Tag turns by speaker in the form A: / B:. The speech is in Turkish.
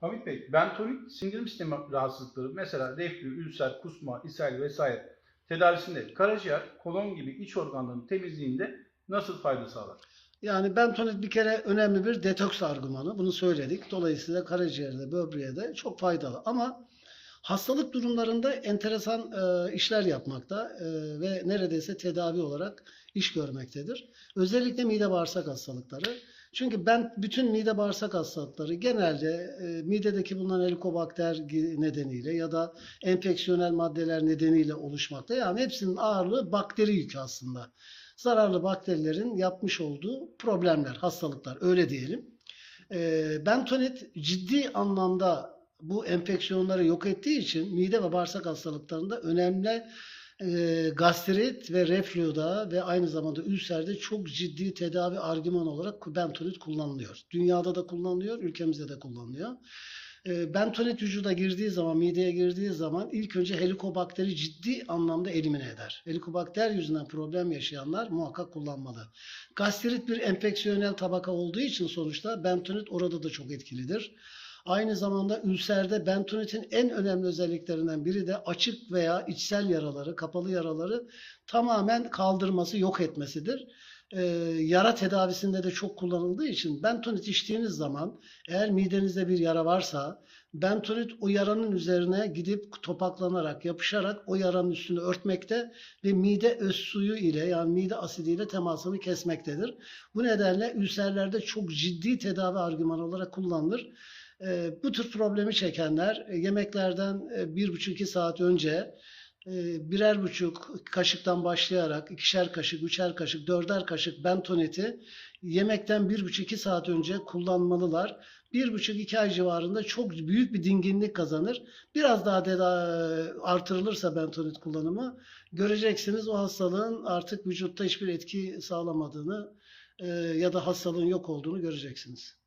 A: Hamit Bey, bentonit sindirim sistemi rahatsızlıkları mesela reflü, ülser, kusma, ishal vesaire tedavisinde karaciğer, kolon gibi iç organların temizliğinde nasıl fayda sağlar?
B: Yani bentonit bir kere önemli bir detoks argümanı. Bunu söyledik. Dolayısıyla karaciğerde, böbreğe çok faydalı. Ama hastalık durumlarında enteresan e, işler yapmakta e, ve neredeyse tedavi olarak iş görmektedir. Özellikle mide bağırsak hastalıkları. Çünkü ben bütün mide bağırsak hastalıkları genelde e, midedeki bulunan helikobakter nedeniyle ya da enfeksiyonel maddeler nedeniyle oluşmakta. Yani hepsinin ağırlığı bakteri yükü aslında zararlı bakterilerin yapmış olduğu problemler, hastalıklar öyle diyelim. E, bentonit ciddi anlamda bu enfeksiyonları yok ettiği için mide ve bağırsak hastalıklarında önemli gastrit ve reflüda ve aynı zamanda ülserde çok ciddi tedavi argüman olarak bentonit kullanılıyor. Dünyada da kullanılıyor, ülkemizde de kullanılıyor. E, bentonit vücuda girdiği zaman, mideye girdiği zaman ilk önce helikobakteri ciddi anlamda elimine eder. Helikobakter yüzünden problem yaşayanlar muhakkak kullanmalı. Gastrit bir enfeksiyonel tabaka olduğu için sonuçta bentonit orada da çok etkilidir. Aynı zamanda ülserde bentonitin en önemli özelliklerinden biri de açık veya içsel yaraları, kapalı yaraları tamamen kaldırması, yok etmesidir. Ee, yara tedavisinde de çok kullanıldığı için bentonit içtiğiniz zaman eğer midenizde bir yara varsa bentonit o yaranın üzerine gidip topaklanarak, yapışarak o yaranın üstünü örtmekte ve mide öz suyu ile yani mide asidiyle temasını kesmektedir. Bu nedenle ülserlerde çok ciddi tedavi argümanı olarak kullanılır. E, bu tür problemi çekenler e, yemeklerden e, bir buçuk iki saat önce e, birer buçuk kaşıktan başlayarak ikişer kaşık, üçer kaşık, dörder kaşık bentoniti yemekten bir buçuk iki saat önce kullanmalılar. Bir buçuk iki ay civarında çok büyük bir dinginlik kazanır. Biraz daha teda- artırılırsa bentonit kullanımı göreceksiniz o hastalığın artık vücutta hiçbir etki sağlamadığını ya da hastalığın yok olduğunu göreceksiniz.